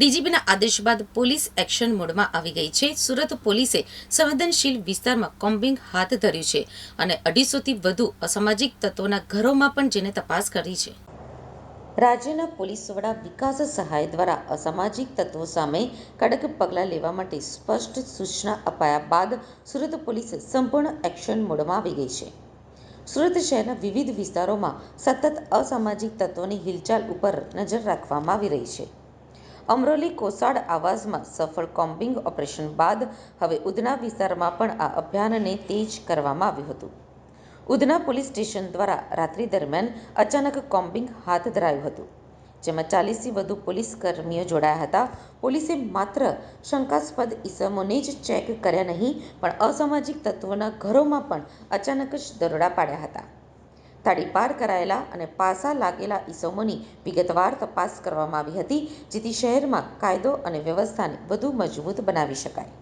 ડીજીપીના આદેશ બાદ police action મોડમાં આવી ગઈ છે. સુરત પોલીસે સંવેદનશીલ વિસ્તારમાં કોમ્બિંગ હાથ ધર્યું છે અને અઢીસોથી વધુ અસામાજિક તત્વોના ઘરોમાં પણ જેને તપાસ કરી છે. રાજ્યના પોલીસ વડા વિકાસ સહાય દ્વારા અસામાજિક તત્વો સામે કડક પગલાં લેવા માટે સ્પષ્ટ સૂચના અપાયા બાદ સુરત પોલીસ સંપૂર્ણ એક્શન મોડમાં આવી ગઈ છે. સુરત શહેરના વિવિધ વિસ્તારોમાં સતત અસામાજિક તત્વોની હિલચાલ ઉપર નજર રાખવામાં આવી રહી છે. અમરોલી કોસાડ આવાસમાં સફળ કોમ્બિંગ ઓપરેશન બાદ હવે ઉધના વિસ્તારમાં પણ આ અભિયાનને તેજ કરવામાં આવ્યું હતું. ઉધના પોલીસ સ્ટેશન દ્વારા રાત્રિ દરમિયાન અચાનક કોમ્બિંગ હાથ ધરાયું હતું, જેમાં ચાલીસથી વધુ પોલીસ કર્મીઓ જોડાયા હતા. પોલીસે માત્ર શંકાસ્પદ ઇસમોને જ ચેક કર્યા નહીં, પણ અસામાજિક તત્વોના ઘરોમાં પણ અચાનક જ દરોડા પાડ્યા હતા. તડીપાર કરાયેલા અને પાસા લાગેલા ઇસમોની વિગતવાર તપાસ કરવામાં આવી હતી, જેથી શહેરમાં કાયદો અને વ્યવસ્થાને વધુ મજબૂત બનાવી શકાય.